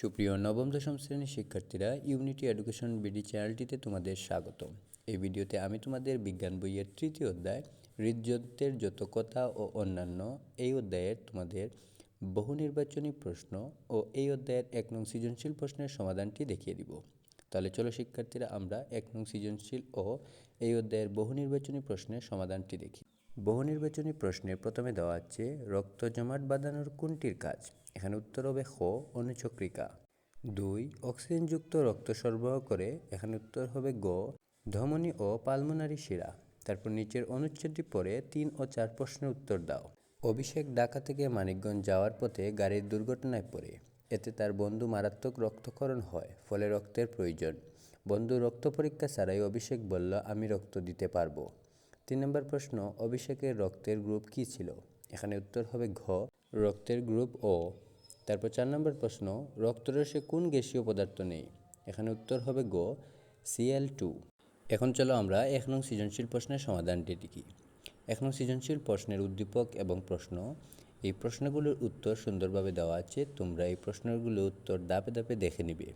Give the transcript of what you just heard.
সুপ্রিয় নবম, দশম শ্রেণির শিক্ষার্থীরা ইউনিটি এডুকেশন বিডি চ্যানেলটিতে তোমাদের স্বাগত এই ভিডিওতে আমি তোমাদের বিজ্ঞান বইয়ের তৃতীয় অধ্যায়, হৃদযন্ত্রের যত কথা ও অন্যান্য, এই অধ্যায়ের তোমাদের বহু নির্বাচনী প্রশ্ন ও এই অধ্যায়ের এক নং সৃজনশীল প্রশ্নের সমাধানটি দেখিয়ে দিব। তাহলে চলো শিক্ষার্থীরা, আমরা এক নং সৃজনশীল ও এই অধ্যায়ের বহু নির্বাচনী প্রশ্নের সমাধানটি দেখি। বহু নির্বাচনী প্রশ্নে প্রথমে দেওয়া আছে, রক্ত জমাট বাঁধানোর কোনটির কাজ? এখানে উত্তর হবে খ, অনুচক্রিকা। দুই, অক্সিজেনযুক্ত রক্ত সরবরাহ করে। এখানে উত্তর হবে গ, ধমনী ও পালমোনারি শিরা। তারপর নিচের অনুচ্ছেদটি পড়ে তিন ও চার প্রশ্নের উত্তর দাও। অভিষেক ঢাকা থেকে মানিকগঞ্জ যাওয়ার পথে গাড়ির দুর্ঘটনায় পড়ে। এতে তার বন্ধু মারাত্মক রক্তক্ষরণ হয়, ফলে রক্তের প্রয়োজন। বন্ধু রক্ত পরীক্ষা ছাড়াই অভিষেক বলল, আমি রক্ত দিতে পারব। তিন নম্বর প্রশ্ন, অভিষেকের রক্তের গ্রুপ কী ছিল? এখানে উত্তর হবে ঘ, রক্তের গ্রুপ ও। তারপর চার নম্বর প্রশ্ন রক্তরসে কোন গ্যাসীয় পদার্থ নেই? এখানে উত্তর হবে গ সিএল টু এখন চলো আমরা এক নং সৃজনশীল প্রশ্নের সমাধানটি দেখি। এক নং সৃজনশীল প্রশ্নের উদ্দীপক এবং প্রশ্ন, এই প্রশ্নগুলোর উত্তর সুন্দরভাবে দেওয়া আছে, তোমরা এই প্রশ্নগুলোর উত্তর দাপে দাপে দেখে নিবে।